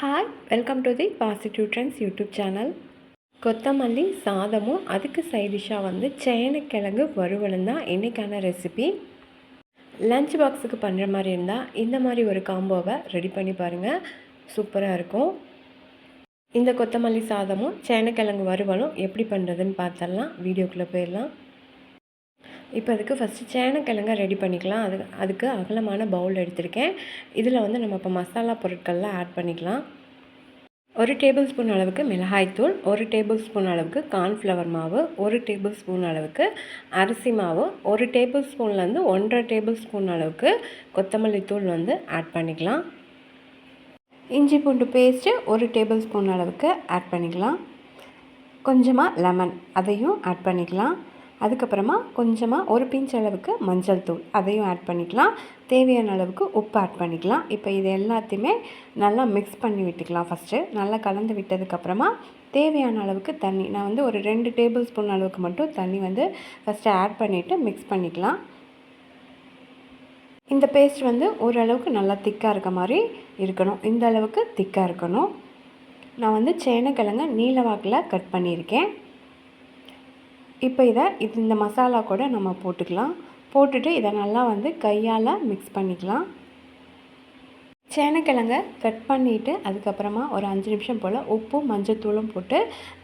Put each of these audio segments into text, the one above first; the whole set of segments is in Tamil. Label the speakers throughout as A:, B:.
A: Hi welcome to the positive trends YouTube channel கொத்தமல்லி சாதமும் அதுக்கு சைடிஷாக வந்து சேனக்கிழங்கு வறுவலும் தான் இன்றைக்கான ரெசிபி லஞ்ச் பாக்ஸுக்கு பண்ணுற மாதிரி இருந்தால் இந்த மாதிரி ஒரு காம்போவை ரெடி பண்ணி பாருங்கள் சூப்பராக இருக்கும். இந்த கொத்தமல்லி சாதமும் சேனக்கிழங்கு வறுவலும் எப்படி பண்ணுறதுன்னு பார்த்தரலாம் வீடியோக்குள்ளே போயிடலாம். இப்போ அதுக்கு ஃபஸ்ட்டு சேனக்கிழங்க ரெடி பண்ணிக்கலாம். அது அதுக்கு அகலமான பவுல் எடுத்திருக்கேன். இதில் வந்து நம்ம இப்போ மசாலா பொருட்கள்லாம் ஆட் பண்ணிக்கலாம். ஒரு டேபிள் ஸ்பூன் அளவுக்கு மிளகாய்த்தூள் ஒரு டேபிள் ஸ்பூன் அளவுக்கு கார்ன்ஃப்ளவர் மாவு ஒரு டேபிள் ஸ்பூன் அளவுக்கு அரிசி மாவு ஒரு டேபிள் ஸ்பூன்லேருந்து ஒன்றரை டேபிள் ஸ்பூன் அளவுக்கு கொத்தமல்லி தூள் வந்து ஆட் பண்ணிக்கலாம். இஞ்சி பூண்டு பேஸ்ட்டு ஒரு டேபிள் ஸ்பூன் அளவுக்கு ஆட் பண்ணிக்கலாம். கொஞ்சமாக லெமன் அதையும் ஆட் பண்ணிக்கலாம். அதுக்கப்புறமா கொஞ்சமாக ஒரு பிஞ்ச் அளவுக்கு மஞ்சள் தூள். அதையும் ஆட் பண்ணிக்கலாம். தேவையான அளவுக்கு உப்பு ஆட் பண்ணிக்கலாம். இப்போ இது எல்லாத்தையுமே நல்லா மிக்ஸ் பண்ணி விட்டுக்கலாம் ஃபஸ்ட்டு நல்லா கலந்து விட்டதுக்கப்புறமா தேவையான அளவுக்கு தண்ணி. நான் வந்து ஒரு ரெண்டு டேபிள் ஸ்பூன் அளவுக்கு மட்டும் தண்ணி வந்து ஃபஸ்ட்டு ஆட் பண்ணிவிட்டு மிக்ஸ் பண்ணிக்கலாம். இந்த பேஸ்ட் வந்து ஓரளவுக்கு நல்லா திக்காக இருக்க மாதிரி இருக்கணும். இந்த அளவுக்கு திக்காக இருக்கணும். நான் வந்து சேனக்கிழங்க நீல வாக்கில் கட் பண்ணியிருக்கேன். இப்போ இதை இது இந்த மசாலா கூட நம்ம போட்டுக்கலாம். போட்டுட்டு இதை நல்லா வந்து கையால் மிக்ஸ் பண்ணிக்கலாம். சேனக்கிழங்க கட் பண்ணிவிட்டு அதுக்கப்புறமா ஒரு அஞ்சு நிமிஷம் போல் உப்பும் மஞ்சத்தூளும் போட்டு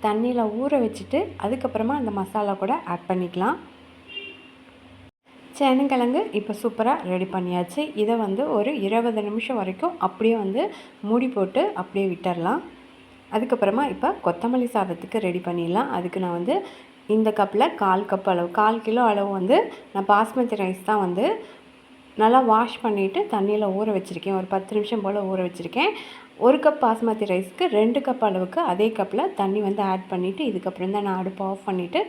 A: தண்ணியில் ஊற வச்சுட்டு அதுக்கப்புறமா அந்த மசாலா கூட ஆட் பண்ணிக்கலாம். சேனக்கிழங்கு இப்போ சூப்பராக ரெடி பண்ணியாச்சு. இதை வந்து ஒரு இருபது நிமிஷம் வரைக்கும் அப்படியே வந்து மூடி போட்டு அப்படியே விட்டுடலாம் அதுக்கப்புறமா இப்போ கொத்தமல்லி சாதத்துக்கு ரெடி பண்ணிடலாம். அதுக்கு நான் வந்து இந்த கப்பில் கால் கப் அளவு. கால் கிலோ அளவு வந்து நான் பாஸ்மதி ரைஸ் தான் வந்து நல்லா வாஷ் பண்ணிவிட்டு தண்ணியில் ஊற வச்சுருக்கேன். ஒரு பத்து நிமிஷம் போல் ஊற வச்சுருக்கேன். ஒரு கப் பாஸ்மதி ரைஸ்க்கு ரெண்டு கப் அளவுக்கு அதே கப்பில் தண்ணி வந்து ஆட் பண்ணிவிட்டு இதுக்கப்புறம் தான் நான் அடுப்பு ஆஃப் பண்ணிவிட்டு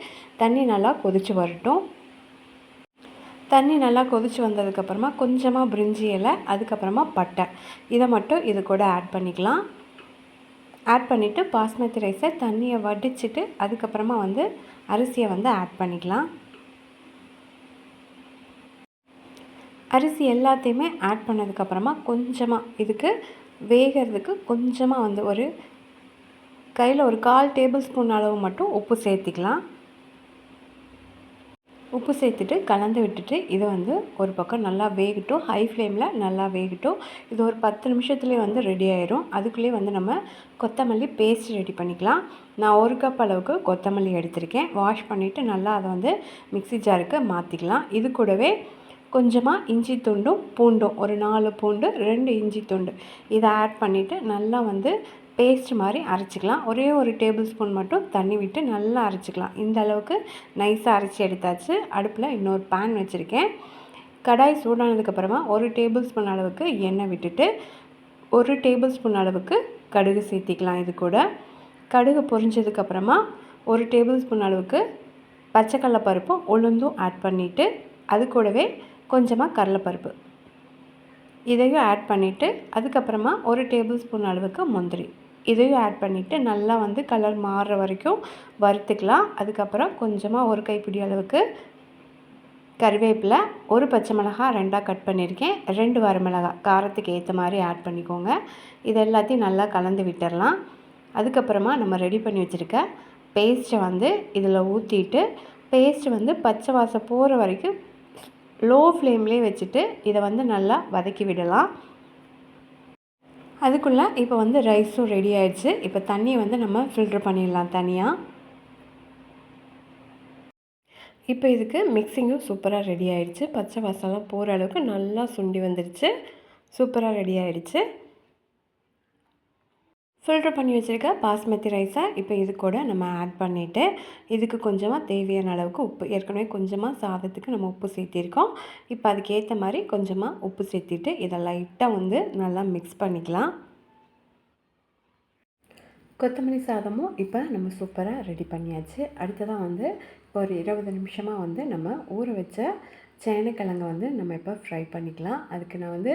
A: தண்ணி நல்லா கொதித்து வரட்டும். தண்ணி நல்லா கொதித்து வந்ததுக்கப்புறமா கொஞ்சமாக பிரிஞ்சி இலை அதுக்கப்புறமா பட்டை. இதை மட்டும் இது கூட ஆட் பண்ணிக்கலாம். ஆட் பண்ணிவிட்டு பாஸ்மதி ரைஸை தண்ணியை வடிச்சிட்டு அதுக்கப்புறமா வந்து அரிசியை வந்து ஆட் பண்ணிக்கலாம். அரிசி எல்லாத்தையுமே ஆட் பண்ணதுக்கப்புறமா கொஞ்சமாக இதுக்கு வேகிறதுக்கு கொஞ்சமாக வந்து ஒரு கையில் ஒரு கால் டேபிள் ஸ்பூன் அளவு மட்டும் உப்பு சேர்த்திக்கலாம். உப்பு சேர்த்துட்டு கலந்து விட்டுட்டு இதை வந்து ஒரு பக்கம் நல்லா வேகட்டும். ஹை ஃப்ளேமில் நல்லா வேகட்டும். இது ஒரு பத்து நிமிஷத்துலேயே வந்து ரெடி ஆயிரும். அதுக்குள்ளேயே வந்து நம்ம கொத்தமல்லி பேஸ்ட் ரெடி பண்ணிக்கலாம். நான் ஒரு கப் அளவுக்கு கொத்தமல்லி எடுத்திருக்கேன். வாஷ் பண்ணிவிட்டு நல்லா அதை வந்து மிக்சி ஜாருக்கு மாற்றிக்கலாம் இது கூடவே கொஞ்சமாக இஞ்சி துண்டும் பூண்டும் ஒரு நாலு பூண்டு ரெண்டு இஞ்சி துண்டு இதை ஆட் பண்ணிவிட்டு நல்லா வந்து பேஸ்ட் மாதிரி அரைச்சிக்கலாம். ஒரே ஒரு டேபிள் ஸ்பூன் மட்டும் தண்ணி விட்டு நல்லா அரைச்சிக்கலாம். இந்த அளவுக்கு நைஸாக அரைச்சி எடுத்தாச்சு. அடுப்பில் இன்னொரு பேன் வச்சுருக்கேன். கடாய் சூடானதுக்கப்புறமா ஒரு டேபிள் ஸ்பூன் அளவுக்கு எண்ணெய் விட்டுட்டு ஒரு டேபிள் ஸ்பூன் அளவுக்கு கடுகு சேர்த்திக்கலாம் இது கூட. கடுகு பொரிஞ்சதுக்கப்புறமா ஒரு டேபிள் ஸ்பூன் அளவுக்கு பச்சைக்கடலை பருப்பும் உளுந்தும் ஆட் பண்ணிவிட்டு அது கூடவே கொஞ்சமாக கடலைப்பருப்பு. இதையும் ஆட் பண்ணிவிட்டு அதுக்கப்புறமா ஒரு டேபிள் ஸ்பூன் அளவுக்கு முந்திரி. இதையும் ஆட் பண்ணிவிட்டு நல்லா வந்து கலர் மாறுற வரைக்கும் வறுத்துக்கலாம். அதுக்கப்புறம் கொஞ்சமாக ஒரு கைப்பிடி அளவுக்கு கருவேப்பிலை ஒரு பச்சை மிளகா ரெண்டாக கட் பண்ணியிருக்கேன். ரெண்டு வரமிளகா காரத்துக்கு ஏற்ற மாதிரி ஆட் பண்ணிக்கோங்க. இது எல்லாத்தையும் நல்லா கலந்து விட்டுடலாம் அதுக்கப்புறமா நம்ம ரெடி பண்ணி வச்சுருக்க பேஸ்ட்டை வந்து இதில் ஊற்றிட்டு பேஸ்ட் வந்து பச்சை வாசம் போகிற வரைக்கும் லோ ஃப்ளேம்லேயே வச்சுட்டு இதை வந்து நல்லா வதக்கி விடலாம். அதுக்குள்ளே இப்போ வந்து ரைஸும் ரெடி ஆயிடுச்சு. இப்போ தண்ணியை வந்து நம்ம ஃபில்ட்ரு பண்ணிடலாம் தனியாக இப்போ இதுக்கு மிக்சிங்கும் சூப்பராக ரெடி ஆகிடுச்சு பச்சை வாசலாம் போகிற அளவுக்கு நல்லா சுண்டி வந்துடுச்சு சூப்பராக ரெடி ஆகிடுச்சு ஃபில்ட்ரு பண்ணி வச்சுருக்க பாஸ்மதி ரைஸை இப்போ இது கூட நம்ம ஆட் பண்ணிவிட்டு இதுக்கு கொஞ்சமாக தேவையான அளவுக்கு உப்பு ஏற்கனவே கொஞ்சமாக சாதத்துக்கு நம்ம உப்பு சேர்த்திருக்கோம். இப்போ அதுக்கேற்ற மாதிரி கொஞ்சமாக உப்பு சேர்த்திட்டு இதை லைட்டாக வந்து நல்லா மிக்ஸ் பண்ணிக்கலாம். கொத்தமல்லி சாதமும் இப்போ நம்ம சூப்பராக ரெடி பண்ணியாச்சு. அடுத்ததாக வந்து இப்போ ஒரு இருபது நிமிஷமாக வந்து நம்ம ஊற வச்ச சேனக்கிழங்கை வந்து நம்ம இப்போ ஃப்ரை பண்ணிக்கலாம். அதுக்கு நான் வந்து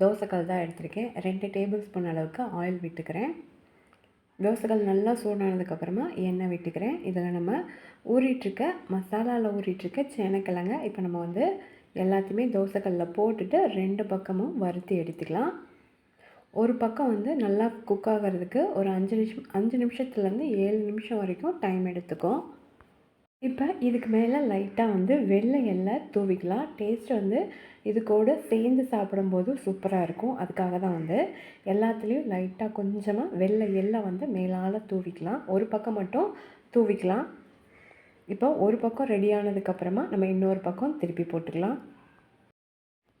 A: தோசைக்கல் தான் எடுத்திருக்கேன். ரெண்டு டேபிள் ஸ்பூன் அளவுக்கு ஆயில் விட்டுக்கிறேன். தோசைகள் நல்லா சூடானதுக்கப்புறமா எண்ணெய் விட்டுக்கிறேன். இதில் நம்ம ஊறிட்டுருக்க மசாலாவில் ஊறிட்டுருக்க சேனக்கிழங்க இப்போ நம்ம வந்து எல்லாத்தையுமே தோசைக்கல்லில் போட்டுட்டு ரெண்டு பக்கமும் வறுத்து எடுத்துக்கலாம். ஒரு பக்கம் வந்து நல்லா குக் ஆகிறதுக்கு ஒரு அஞ்சு நிமிஷம் அஞ்சு நிமிஷத்துலேருந்து ஏழு நிமிஷம் வரைக்கும் டைம் எடுத்துக்கும். இப்போ இதுக்கு மேலே லைட்டாக வந்து வெள்ளை எண்ணெய் தூவிக்கலாம். டேஸ்ட் வந்து இது கூட சேர்ந்து சாப்பிடும்போது சூப்பராக இருக்கும். அதுக்காக தான் வந்து எல்லாத்துலேயும் லைட்டாக கொஞ்சமாக வெள்ளை எண்ணெய் வந்து மேலால் தூவிக்கலாம். ஒரு பக்கம் மட்டும் தூவிக்கலாம். இப்போ ஒரு பக்கம் ரெடியானதுக்கப்புறமா நம்ம இன்னொரு பக்கம் திருப்பி போட்டுக்கலாம்.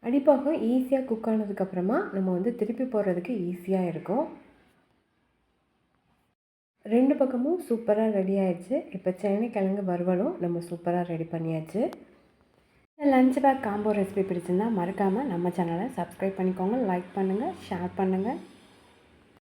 A: அடிப்பாகம் ஈஸியாக குக் ஆனதுக்கப்புறமா நம்ம வந்து திருப்பி போடுறதுக்கு ஈஸியாக இருக்கும். ரெண்டு பக்கமும் சூப்பராக ரெடி ஆயிடுச்சு. இப்போ கிழங்கு வறுவலும் நம்ம சூப்பராக ரெடி பண்ணியாச்சு. லஞ்ச் பேக் காம்போ ரெசிபி பிடிச்சிருந்தா மறக்காமல் நம்ம சேனலை சப்ஸ்கிரைப் பண்ணிக்கோங்க லைக் பண்ணுங்கள் ஷேர் பண்ணுங்கள்